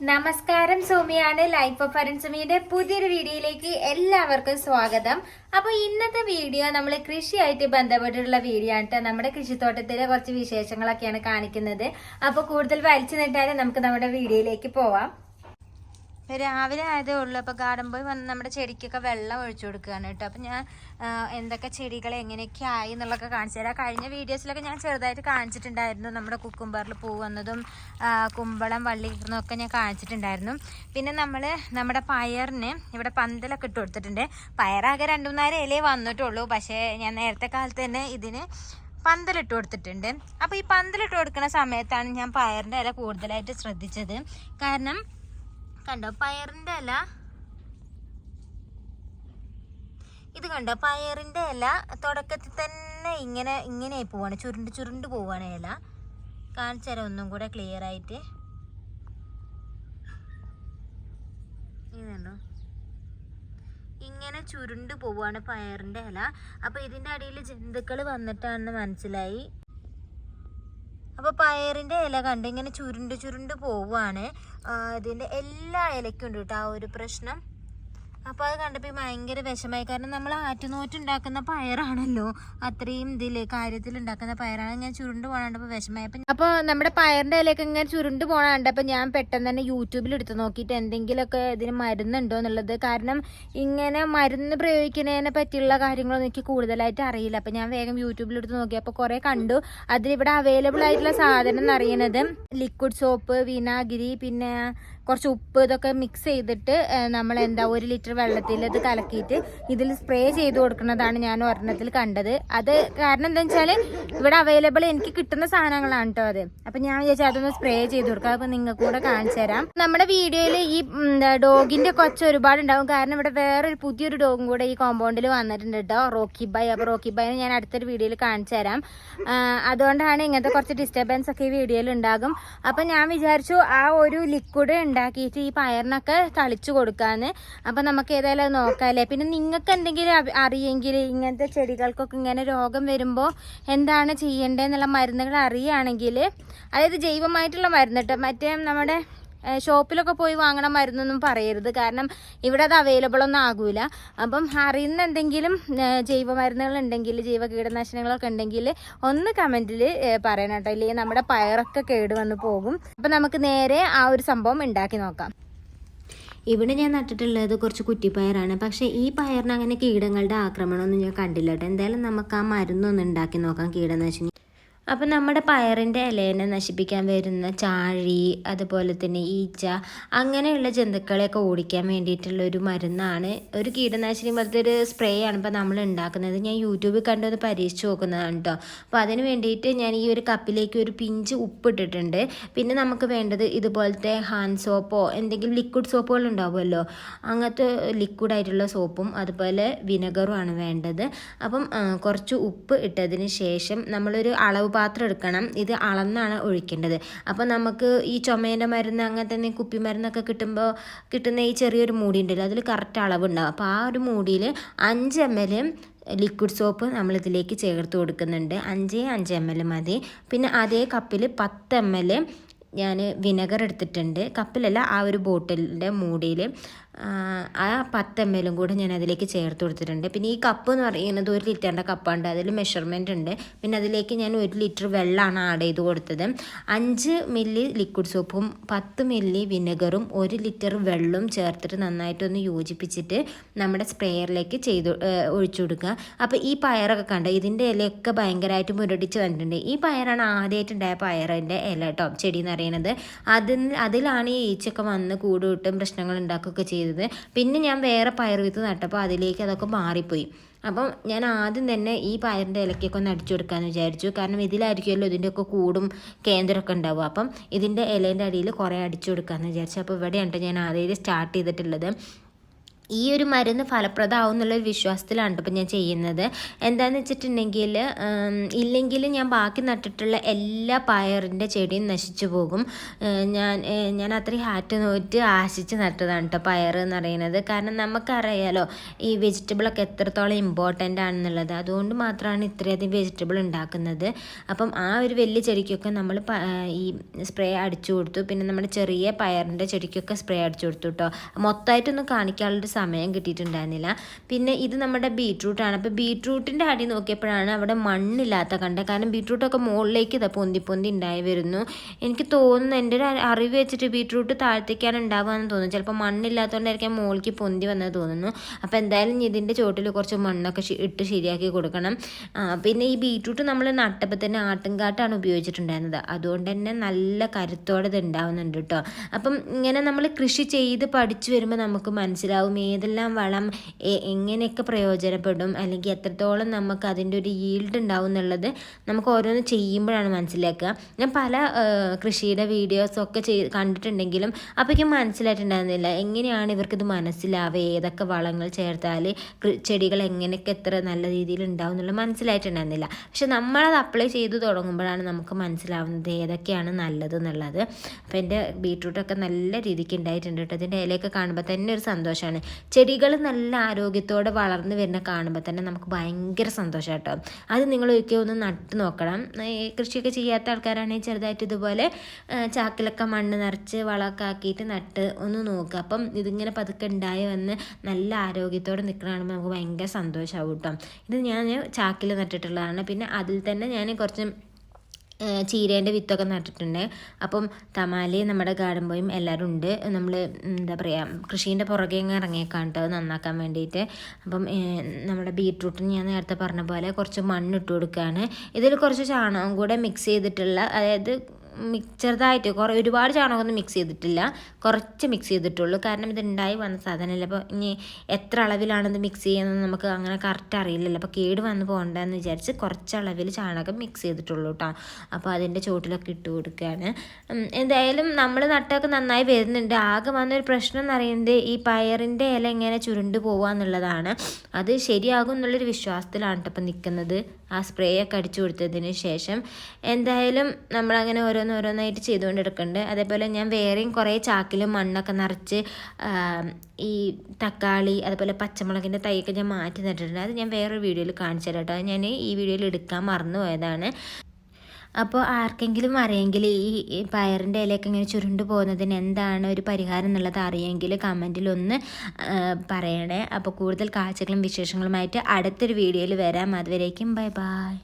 നമസ്കാരം സോമിയാണ്. Life of അരൺസുമിയുടെ പുതിയൊരു വീഡിയോയിലേക്ക് എല്ലാവർക്കും സ്വാഗതം. അപ്പൊ ഇന്നത്തെ വീഡിയോ നമ്മൾ കൃഷിയായിട്ട് ബന്ധപ്പെട്ടിട്ടുള്ള വീഡിയോ ആണ്. നമ്മുടെ കൃഷിത്തോട്ടത്തിലെ കുറച്ച് വിശേഷങ്ങളൊക്കെയാണ് കാണിക്കുന്നത്. അപ്പൊ കൂടുതൽ വലിച്ചു നീട്ടാതെ നമുക്ക് നമ്മുടെ വീഡിയോയിലേക്ക് പോവാം. രാവിലെ ആയതേ ഉള്ളൂ. അപ്പോൾ ഗാർഡൻ ബോയ് വന്ന് നമ്മുടെ ചെടിക്കൊക്കെ വെള്ളം ഒഴിച്ചു കൊടുക്കുകയാണ് കേട്ടോ. അപ്പം ഞാൻ എന്തൊക്കെ ചെടികൾ എങ്ങനെയൊക്കെ ആയി എന്നുള്ളതൊക്കെ കാണിച്ചു തരാം. കഴിഞ്ഞ വീഡിയോസിലൊക്കെ ഞാൻ ചെറുതായിട്ട് കാണിച്ചിട്ടുണ്ടായിരുന്നു. നമ്മുടെ കുക്കുംബറിൽ പൂ വന്നതും കുമ്പളം വള്ളി ഇടുന്നതൊക്കെ ഞാൻ കാണിച്ചിട്ടുണ്ടായിരുന്നു. പിന്നെ നമ്മൾ നമ്മുടെ പയറിന് ഇവിടെ പന്തലൊക്കെ ഇട്ട് കൊടുത്തിട്ടുണ്ട്. പയറാകെ രണ്ടു മൂന്നാൽ ഇലയെ വന്നിട്ടുള്ളൂ. പക്ഷേ ഞാൻ നേരത്തെ കാലത്ത് തന്നെ ഇതിന് പന്തലിട്ട് കൊടുത്തിട്ടുണ്ട്. അപ്പോൾ ഈ പന്തലിട്ട് കൊടുക്കുന്ന സമയത്താണ് ഞാൻ പയറിന്റെ ഇല കൂടുതലായിട്ട് ശ്രദ്ധിച്ചത്. കാരണം കണ്ടോ? പയറിന്റെ ഇല. ഇത് കണ്ടോ? പയറിന്റെ ഇല തുടക്കത്തിൽ തന്നെ ഇങ്ങനെ ഇങ്ങനെ പോവാണ്. ചുരുണ്ട് ചുരുണ്ട് പോവാണ് ഇല. കാണിച്ചു തരാം ഒന്നും കൂടെ ക്ലിയർ ആയിട്ട്. ഇങ്ങനെ ചുരുണ്ട് പോവാണ് പയറിന്റെ ഇല. അപ്പൊ ഇതിന്റെ അടിയിൽ ജന്തുക്കൾ വന്നിട്ടാണെന്ന് മനസ്സിലായി. അപ്പൊ പയറിന്റെ ഇല കണ്ട് ഇങ്ങനെ ചുരുണ്ട് ചുരുണ്ട് പോവുകയാണ് ഇതിന്റെ എല്ലാ ഇലയ്ക്കും ഉണ്ട് കേട്ടോ ആ ഒരു പ്രശ്നം. അപ്പൊ അത് കണ്ടപ്പോ ഭയങ്കര വിഷമായി കാരണം നമ്മൾ ആറ്റുനോറ്റുണ്ടാക്കുന്ന പയറാണല്ലോ. അത്രയും ഇതിൽ കാര്യത്തിൽ ഉണ്ടാക്കുന്ന പയറാണ്. ഞാൻ ചുരുണ്ട് പോകാണ്ടപ്പോൾ വിഷമായി അപ്പോൾ നമ്മുടെ പയറിന്റെ ഇലയൊക്കെ ഇങ്ങനെ ചുരുണ്ട് പോകാണ്ട് കണ്ടപ്പോ ഞാൻ പെട്ടെന്ന് തന്നെ യൂട്യൂബിൽ എടുത്ത് നോക്കിയിട്ട് എന്തെങ്കിലുമൊക്കെ ഇതിന് മരുന്നുണ്ടോ എന്നുള്ളത്. കാരണം ഇങ്ങനെ മരുന്ന് പ്രയോഗിക്കുന്നതിനെ പറ്റിയുള്ള കാര്യങ്ങളൊന്നും എനിക്ക് കൂടുതലായിട്ട് അറിയില്ല. അപ്പൊ ഞാൻ വേഗം യൂട്യൂബിൽ എടുത്ത് നോക്കി. അപ്പോൾ കുറേ കണ്ടു. അതിലിവിടെ അവൈലബിൾ ആയിട്ടുള്ള സാധനം എന്ന് അറിയണത് ലിക്വിഡ് സോപ്പ് വിനാഗിരി പിന്നെ കുറച്ച് ഉപ്പ് ഇതൊക്കെ മിക്സ് ചെയ്തിട്ട് നമ്മൾ എന്താ ഒരു ലിറ്റർ വെള്ളത്തിൽ ഇത് കലക്കിയിട്ട് ഇതിൽ സ്പ്രേ ചെയ്ത് കൊടുക്കുന്നതാണ് ഞാൻ ഒരെണ്ണത്തിൽ കണ്ടത്. അത് കാരണം എന്താ വെച്ചാൽ ഇവിടെ അവൈലബിൾ എനിക്ക് കിട്ടുന്ന സാധനങ്ങളാണ് കേട്ടോ അത്. അപ്പം ഞാൻ വിചാരിച്ചു അതൊന്ന് സ്പ്രേ ചെയ്ത് കൊടുക്കാം. അപ്പം നിങ്ങൾക്ക് കൂടെ കാണിച്ചു തരാം. നമ്മുടെ വീഡിയോയിൽ ഈ ഡോഗിന്റെ കൊച്ച ഒരുപാട് ഉണ്ടാവും കാരണം ഇവിടെ വേറൊരു പുതിയൊരു ഡോഗും കൂടെ ഈ കോമ്പൗണ്ടിൽ വന്നിട്ടുണ്ട് കേട്ടോ റോക്കി ബൈ അപ്പോൾ റോക്കി ബൈനെ ഞാൻ അടുത്തൊരു വീഡിയോയിൽ കാണിച്ചു തരാം. അതുകൊണ്ടാണ് ഇങ്ങനത്തെ കുറച്ച് ഡിസ്റ്റർബൻസ് ഒക്കെ ഈ വീഡിയോയിൽ ഉണ്ടാകും. അപ്പം ഞാൻ വിചാരിച്ചു ആ ഒരു ലിക്വിഡ് ഉണ്ടാക്കിയിട്ട് ഈ പയറിനൊക്കെ തളിച്ചു കൊടുക്കാന്ന്. അപ്പൊ നമുക്ക് ഏതായാലും അത് നോക്കാല്ലേ? പിന്നെ നിങ്ങൾക്ക് എന്തെങ്കിലും അറിയെങ്കിൽ ഇങ്ങനത്തെ ചെടികൾക്കൊക്കെ ഇങ്ങനെ രോഗം വരുമ്പോൾ എന്താണ് ചെയ്യേണ്ടതെന്നുള്ള മരുന്നുകൾ അറിയുകയാണെങ്കിൽ അതായത് ജൈവമായിട്ടുള്ള മരുന്നിട്ട് മറ്റേ നമ്മുടെ ഷോപ്പിലൊക്കെ പോയി വാങ്ങണ മരുന്നൊന്നും പറയരുത്. കാരണം ഇവിടെ അത് അവൈലബിൾ ഒന്നും ആകൂല. അപ്പം അറിയുന്ന എന്തെങ്കിലും ഏഹ് ജൈവ മരുന്നുകൾ ഉണ്ടെങ്കിൽ ജൈവ കീടനാശിനികളൊക്കെ ഉണ്ടെങ്കിൽ ഒന്ന് കമന്റിൽ പറയണം കേട്ടോ. ഇല്ലെങ്കിൽ നമ്മുടെ പയറൊക്കെ കേട് വന്ന് പോകും. അപ്പം നമുക്ക് നേരെ ആ ഒരു സംഭവം ഉണ്ടാക്കി നോക്കാം. ഇവിടെ ഞാൻ നട്ടിട്ടുള്ളത് കുറച്ച് കുറ്റിപ്പയറാണ്. പക്ഷേ ഈ പയറിന് അങ്ങനെ കീടങ്ങളുടെ ആക്രമണമൊന്നും ഞാൻ കണ്ടില്ല കേട്ടോ. എന്തായാലും നമുക്ക് ആ മരുന്നൊന്ന് ഉണ്ടാക്കി നോക്കാം കീടനാശിനി അപ്പം നമ്മുടെ പയറിന്റെ ഇലേനെ നശിപ്പിക്കാൻ വരുന്ന ചാഴി അതുപോലെ തന്നെ ഈച്ച അങ്ങനെയുള്ള ജന്തുക്കളെയൊക്കെ ഓടിക്കാൻ വേണ്ടിയിട്ടുള്ള ഒരു മരുന്നാണ്. ഒരു കീടനാശിനി പോലത്തെ ഒരു സ്പ്രേ ആണ് ഇപ്പോൾ നമ്മൾ ഉണ്ടാക്കുന്നത്. ഞാൻ യൂട്യൂബിൽ കണ്ടൊന്ന് പരീക്ഷിച്ച് നോക്കുന്നതാണ് കേട്ടോ അപ്പോൾ അതിന് വേണ്ടിയിട്ട് ഞാൻ ഈ ഒരു കപ്പിലേക്ക് ഒരു പിഞ്ച് ഉപ്പ് ഇട്ടിട്ടുണ്ട് പിന്നെ നമുക്ക് വേണ്ടത് ഇതുപോലത്തെ ഹാൻഡ് സോപ്പോ എന്തെങ്കിലും ലിക്വിഡ് സോപ്പുകൾ ഉണ്ടാവുമല്ലോ. അങ്ങനത്തെ ലിക്വിഡ് ആയിട്ടുള്ള സോപ്പും അതുപോലെ വിനെഗറും ആണ് വേണ്ടത്. അപ്പം കുറച്ച് ഉപ്പ് ഇട്ടതിന് ശേഷം നമ്മളൊരു അളവ് പാത്രം എടുക്കണം. ഇത് അളന്നാണ് ഒഴിക്കേണ്ടത്. അപ്പോൾ നമുക്ക് ഈ ചുമേന്റെ മരുന്ന് അങ്ങനത്തെ കുപ്പി മരുന്നൊക്കെ കിട്ടുമ്പോൾ കിട്ടുന്ന ഈ ചെറിയൊരു മൂടി ഉണ്ടല്ലോ അതിൽ കറക്റ്റ് അളവുണ്ടാവും. അപ്പോൾ ആ ഒരു മൂടിയിൽ അഞ്ച് എം എൽ ലിക്വിഡ് സോപ്പ് നമ്മളിതിലേക്ക് ചേർത്ത് കൊടുക്കുന്നുണ്ട്. അഞ്ച് അഞ്ച് എം എൽ മതി. പിന്നെ അതേ കപ്പിൽ പത്ത് എം എൽ ഞാൻ വിനെഗർ എടുത്തിട്ടുണ്ട്. കപ്പിലല്ല ആ ഒരു ബോട്ടിലിന്റെ മൂടിയിൽ ആ പത്ത് എം എല്ലും കൂടെ ഞാൻ അതിലേക്ക് ചേർത്ത് കൊടുത്തിട്ടുണ്ട്. പിന്നെ ഈ കപ്പ് എന്ന് പറയുന്നത് ഒരു ലിറ്ററിന്റെ കപ്പാണ് അതിൽ മെഷർമെന്റ് ഉണ്ട്. പിന്നെ അതിലേക്ക് ഞാൻ ഒരു ലിറ്റർ വെള്ളമാണ് ആഡ് ചെയ്ത് കൊടുത്തത്. അഞ്ച് മില്ലി ലിക്വിഡ് സോപ്പും പത്ത് മില്ലി വിനെഗറും ഒരു ലിറ്റർ വെള്ളവും ചേർത്തിട്ട് നന്നായിട്ടൊന്ന് യോജിപ്പിച്ചിട്ട് നമ്മുടെ സ്പ്രേയറിലേക്ക് ചെയ്ത് ഒഴിച്ചു കൊടുക്കുക. അപ്പോൾ ഈ പയറൊക്കെ കണ്ടോ? ഇതിന്റെ ഇലയൊക്കെ ഭയങ്കരമായിട്ട് മുരടിച്ച് വന്നിട്ടുണ്ട്. ഈ പയറാണ് ആദ്യമായിട്ടുണ്ടായ പയറിന്റെ ഇല കേട്ടോ ചെടി എന്ന് പറയുന്നത്. അതിൽ അതിലാണ് ഈ ഈച്ചയൊക്കെ വന്ന് കൂടുവിട്ടും പ്രശ്നങ്ങൾ ഉണ്ടാക്കുകയൊക്കെ ചെയ്തത് പിന്നെ ഞാൻ വേറെ പയർ വിത്ത് നട്ടപ്പോൾ അതിലേക്ക് അതൊക്കെ മാറിപ്പോയി. അപ്പം ഞാൻ ആദ്യം തന്നെ ഈ പയറിന്റെ ഇലക്കൊക്കെ ഒന്ന് അടിച്ചു കൊടുക്കാമെന്ന് വിചാരിച്ചു. കാരണം ഇതിലായിരിക്കുമല്ലോ ഇതിന്റെയൊക്കെ കൂടും കേന്ദ്രമൊക്കെ ഉണ്ടാവുക. അപ്പം ഇതിന്റെ ഇലേന്റെ അടിയിൽ കുറേ അടിച്ചു കൊടുക്കാമെന്ന് വിചാരിച്ചു. അപ്പോൾ ഇവിടെയാണ് ഞാൻ ആദ്യം സ്റ്റാർട്ട് ചെയ്തിട്ടുള്ളത്. ഈ ഒരു മരുന്ന് ഫലപ്രദമാവും എന്നുള്ളൊരു വിശ്വാസത്തിലാണ് കേട്ടോ ഞാൻ ചെയ്യുന്നത്. എന്താണെന്ന് വെച്ചിട്ടുണ്ടെങ്കിൽ ഇല്ലെങ്കിൽ ഞാൻ ബാക്കി നട്ടിട്ടുള്ള എല്ലാ പയറിന്റെ ചെടിയും നശിച്ചു പോകും. ഞാൻ ഞാൻ അത്രയും ഹാറ്റ് നോറ്റ് ആശിച്ച് നട്ടതാണ് കേട്ടോ പയർ എന്ന് പറയുന്നത്. കാരണം നമുക്കറിയാലോ ഈ വെജിറ്റബിളൊക്കെ എത്രത്തോളം ഇമ്പോർട്ടന്റ് ആണെന്നുള്ളത്. അതുകൊണ്ട് മാത്രമാണ് ഇത്രയധികം വെജിറ്റബിൾ ഉണ്ടാക്കുന്നത്. അപ്പം ആ ഒരു വലിയ ചെടിക്കൊക്കെ നമ്മൾ ഈ സ്പ്രേ അടിച്ചു കൊടുത്തു. പിന്നെ നമ്മുടെ ചെറിയ പയറിന്റെ ചെടിക്കൊക്കെ സ്പ്രേ അടിച്ചു കൊടുത്തു കേട്ടോ മൊത്തമായിട്ടൊന്നും കാണിക്കാനുള്ളൊരു സമയം കിട്ടിയിട്ടുണ്ടായിരുന്നില്ല. പിന്നെ ഇത് നമ്മുടെ ബീട്രൂട്ടാണ്. അപ്പോൾ ബീട്രൂട്ടിന്റെ അടി നോക്കിയപ്പോഴാണ് അവിടെ മണ്ണില്ലാത്ത കണ്ടത് കാരണം ബീട്രൂട്ടൊക്കെ മുകളിലേക്ക് ഇതാ പൊന്തി പൊന്തി ഉണ്ടായി വരുന്നു. എനിക്ക് തോന്നുന്നു എന്റെ ഒരു അറിവ് വെച്ചിട്ട് ബീട്രൂട്ട് താഴത്തേക്കാണ് ഉണ്ടാവുകയെന്ന് തോന്നുന്നു. ചിലപ്പോൾ മണ്ണില്ലാത്തതുകൊണ്ടായിരിക്കും മുകളിലേക്ക് പൊന്തി വന്നത് തോന്നുന്നു. അപ്പോൾ എന്തായാലും ഇതിന്റെ ചോട്ടിൽ കുറച്ച് മണ്ണൊക്കെ ഇട്ട് ശരിയാക്കി കൊടുക്കണം. പിന്നെ ഈ ബീട്രൂട്ട് നമ്മൾ നട്ടപ്പോൾ തന്നെ ആട്ടുംകാട്ടാണ് ഉപയോഗിച്ചിട്ടുണ്ടായിരുന്നത്. അതുകൊണ്ട് തന്നെ നല്ല കരുത്തോടെ ഇത് ഉണ്ടാവുന്നുണ്ട് കേട്ടോ. അപ്പം ഇങ്ങനെ നമ്മൾ കൃഷി ചെയ്ത് പഠിച്ചു വരുമ്പോൾ നമുക്ക് മനസ്സിലാവും ഏതെല്ലാം വളം എങ്ങനെയൊക്കെ പ്രയോജനപ്പെടും അല്ലെങ്കിൽ എത്രത്തോളം നമുക്ക് അതിന്റെ ഒരു ഈൽഡ് ഉണ്ടാവും എന്നുള്ളത് നമുക്ക് ഓരോന്ന് ചെയ്യുമ്പോഴാണ് മനസ്സിലാക്കുക. ഞാൻ പല കൃഷിയുടെ വീഡിയോസൊക്കെ ചെയ് കണ്ടിട്ടുണ്ടെങ്കിലും അപ്പോഴേക്കും മനസ്സിലായിട്ടുണ്ടായിരുന്നില്ല. എങ്ങനെയാണ് ഇവർക്കിത് മനസ്സിലാവുക ഏതൊക്കെ വളങ്ങൾ ചേർത്താൽ ചെടികൾ എങ്ങനെയൊക്കെ എത്ര നല്ല രീതിയിൽ ഉണ്ടാവും എന്നുള്ളത് മനസ്സിലായിട്ടുണ്ടായിരുന്നില്ല. പക്ഷെ നമ്മളത് അപ്ലൈ ചെയ്ത് തുടങ്ങുമ്പോഴാണ് നമുക്ക് മനസ്സിലാവുന്നത് ഏതൊക്കെയാണ് നല്ലത് എന്നുള്ളത്. അപ്പോൾ എന്റെ ബീട്രൂട്ടൊക്കെ നല്ല രീതിക്ക് ഉണ്ടായിട്ടുണ്ട് കേട്ടോ. അതിന്റെ ഇലയൊക്കെ കാണുമ്പോൾ തന്നെ ഒരു സന്തോഷമാണ് ചെടികൾ നല്ല ആരോഗ്യത്തോടെ വളർന്നു വരുന്ന കാണുമ്പോൾ തന്നെ നമുക്ക് ഭയങ്കര സന്തോഷം കേട്ടോ. അത് നിങ്ങൾ ഒരിക്കലും ഒന്ന് നട്ട് നോക്കണം. കൃഷിയൊക്കെ ചെയ്യാത്ത ആൾക്കാരാണെങ്കിൽ ചെറുതായിട്ട് ഇതുപോലെ ചാക്കിലൊക്കെ മണ്ണ് നിറച്ച് വളമൊക്കെ ആക്കിയിട്ട് നട്ട് ഒന്ന് നോക്കുക. അപ്പം ഇതിങ്ങനെ പതുക്കെ ഉണ്ടായി വന്ന് നല്ല ആരോഗ്യത്തോടെ നിൽക്കുന്ന നമുക്ക് ഭയങ്കര സന്തോഷമാവും കേട്ടോ. ഇത് ഞാൻ ചാക്കിൽ നട്ടിട്ടുള്ളതാണ്. പിന്നെ അതിൽ തന്നെ ഞാൻ കുറച്ച് ചീരേന്റെ വിത്തൊക്കെ നട്ടിട്ടുണ്ട്. അപ്പം തമാലി നമ്മുടെ ഗാർഡൻ ബോയും എല്ലാവരും ഉണ്ട്. നമ്മൾ എന്താ പറയുക കൃഷീന്റെ പുറകെ അങ്ങ് ഇറങ്ങിയേക്കാണ് കേട്ടോ നന്നാക്കാൻ വേണ്ടിയിട്ട് അപ്പം നമ്മുടെ ബീട്രൂട്ടിന് ഞാൻ നേരത്തെ പറഞ്ഞ പോലെ കുറച്ച് മണ്ണിട്ട് കൊടുക്കുകയാണ് ഇതിൽ കുറച്ച് ചാണകം കൂടെ മിക്സ് ചെയ്തിട്ടുള്ള അതായത് മിക് കുറേ ഒരുപാട് ചാണകമൊന്നും മിക്സ് ചെയ്തിട്ടില്ല. കുറച്ച് മിക്സ് ചെയ്തിട്ടുള്ളൂ. കാരണം ഇത് ഉണ്ടായി വന്ന സാധനമല്ല. അപ്പോൾ ഇനി എത്ര അളവിലാണിത് മിക്സ് ചെയ്യുന്നത് നമുക്ക് അങ്ങനെ കറക്റ്റ് അറിയില്ലല്ലോ. അപ്പോൾ കേട് വന്ന് പോകണ്ടെന്ന് വിചാരിച്ച് കുറച്ച് അളവിൽ ചാണകം മിക്സ് ചെയ്തിട്ടുള്ളൂ കേട്ടോ അപ്പോൾ അതിന്റെ ചോട്ടിലൊക്കെ ഇട്ട് കൊടുക്കുകയാണ് എന്തായാലും നമ്മൾ നട്ടൊക്കെ നന്നായി വരുന്നുണ്ട്. ആകെ വന്നൊരു പ്രശ്നം എന്ന് പറയുന്നത് ഈ പയറിന്റെ ഇല എങ്ങനെ ചുരുണ്ട് പോവുക എന്നുള്ളതാണ് അത് ശരിയാകും എന്നുള്ളൊരു വിശ്വാസത്തിലാണ് കേട്ടോ ഇപ്പം നിൽക്കുന്നത് ആ സ്പ്രേ ഒക്കെ അടിച്ചു കൊടുത്തതിന് ശേഷം എന്തായാലും നമ്മളങ്ങനെ ഓരോന്ന് ഓരോന്നായിട്ട് ചെയ്തുകൊണ്ട് എടുക്കുന്നുണ്ട് അതേപോലെ ഞാൻ വേറെയും കുറേ ചാക്കിലും മണ്ണൊക്കെ നിറച്ച് ഈ തക്കാളി അതുപോലെ പച്ചമുളകിന്റെ തൈയൊക്കെ ഞാൻ മാറ്റി നട്ടിട്ടുണ്ട്. അത് ഞാൻ വേറൊരു വീഡിയോയിൽ കാണിച്ചു തരാം കേട്ടോ ഞാൻ ഈ വീഡിയോയിൽ എടുക്കാൻ മറന്നു പോയതാണ് അപ്പോൾ ആർക്കെങ്കിലും അറിയെങ്കിൽ ഈ പയറിന്റെ ഇലയൊക്കെ ഇങ്ങനെ ചുരുണ്ടു പോകുന്നതിന് എന്താണ് ഒരു പരിഹാരം എന്നുള്ളത് അറിയെങ്കിൽ കമന്റിൽ ഒന്ന് പറയണേ. അപ്പോൾ കൂടുതൽ കാഴ്ചകളും വിശേഷങ്ങളുമായിട്ട് അടുത്തൊരു വീഡിയോയിൽ വരാം. അതുവരേക്കും ബൈ ബൈ.